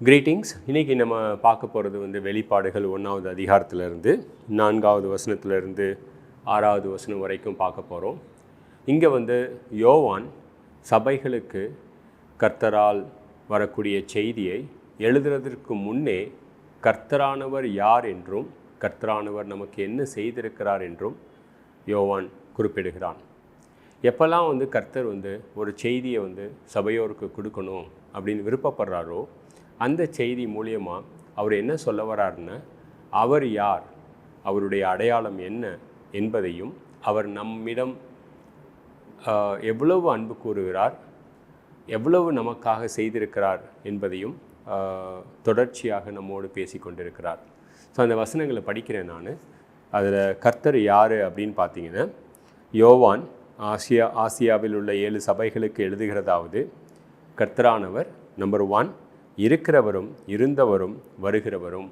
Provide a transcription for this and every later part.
Greetings இன்றைக்கி நம்ம பார்க்க போகிறது வந்து வெளிப்பாடுகள் ஒன்றாவது அதிகாரத்திலிருந்து நான்காவது வசனத்திலிருந்து ஆறாவது வசனம் வரைக்கும் பார்க்க போகிறோம் இங்கே வந்து யோவான் சபைகளுக்கு கர்த்தரால் வரக்கூடிய செய்தியை எழுதுறதற்கு முன்னே கர்த்தரானவர் யார் என்றும் கர்த்தரானவர் நமக்கு என்ன செய்திருக்கிறார் என்றும் யோவான் குறிப்பிடுகிறான். எப்போல்லாம் வந்து கர்த்தர் வந்து ஒரு செய்தியை வந்து சபையோருக்கு கொடுக்கணும் அப்படின்னு விருப்பப்படுறாரோ அந்த செய்தி மூலியமாக அவர் என்ன சொல்ல வராருன்னா அவர் யார்? அவருடைய அடையாளம் என்ன என்பதையும் அவர் நம்மிடம் எவ்வளவு அன்பு கூறுகிறார் எவ்வளவு நமக்காக செய்திருக்கிறார் என்பதையும் தொடர்ச்சியாக நம்மோடு பேசி கொண்டிருக்கிறார். ஸோ அந்த வசனங்களை படிக்கிறேன் நான். அதில் கர்த்தர் யார் அப்படின்னு பார்த்தீங்கன்னா யோவான் ஆசியா ஆசியாவில் உள்ள ஏழு சபைகளுக்கு எழுதுகிறதாவது கர்த்தரானவர் நம்பர் ஒன் இருக்கிறவரும் இருந்தவரும் வருகிறவரும்.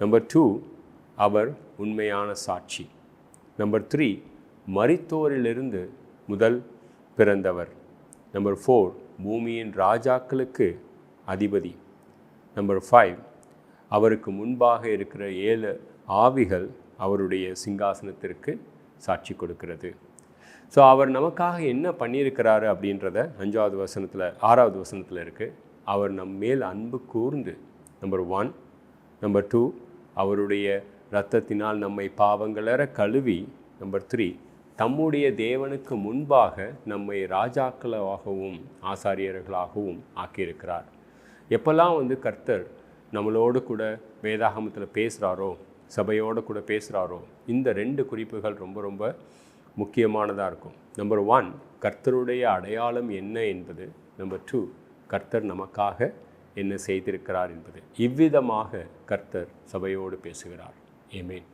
நம்பர் டூ அவர் உண்மையான சாட்சி. நம்பர் த்ரீ மரித்தோரிலிருந்து முதல் பிறந்தவர். நம்பர் ஃபோர் பூமியின் ராஜாக்களுக்கு அதிபதி. நம்பர் ஃபைவ் அவருக்கு முன்பாக இருக்கிற ஏழு ஆவிகள் அவருடைய சிங்காசனத்திற்கு சாட்சி கொடுக்கிறது. ஸோ அவர் நமக்காக என்ன பண்ணியிருக்கிறாரு அப்படின்றத அஞ்சாவது வசனத்தில் ஆறாவது வசனத்தில் இருக்குது அவர் நம் மேல் அன்பு கூர்ந்து நம்பர் ஒன் நம்பர் டூ அவருடைய இரத்தத்தினால் நம்மை பாவங்களற கழுவி நம்பர் த்ரீ தம்முடைய தேவனுக்கு முன்பாக நம்மை ராஜாக்களாகவும் ஆசாரியர்களாகவும் ஆக்கியிருக்கிறார். எப்போல்லாம் வந்து கர்த்தர் நம்மளோடு கூட வேதாகமத்தில் பேசுகிறாரோ சபையோடு கூட பேசுகிறாரோ இந்த ரெண்டு குறிப்புகள் ரொம்ப ரொம்ப முக்கியமானதாக இருக்கும். நம்பர் ஒன் கர்த்தருடைய அடையாளம் என்ன என்பது. நம்பர் டூ கர்த்தர் நமக்காக என்ன செய்திருக்கிறார் என்பது இவ்விதமாக கர்த்தர் சபையோடு பேசுகிறார். ஏமேன்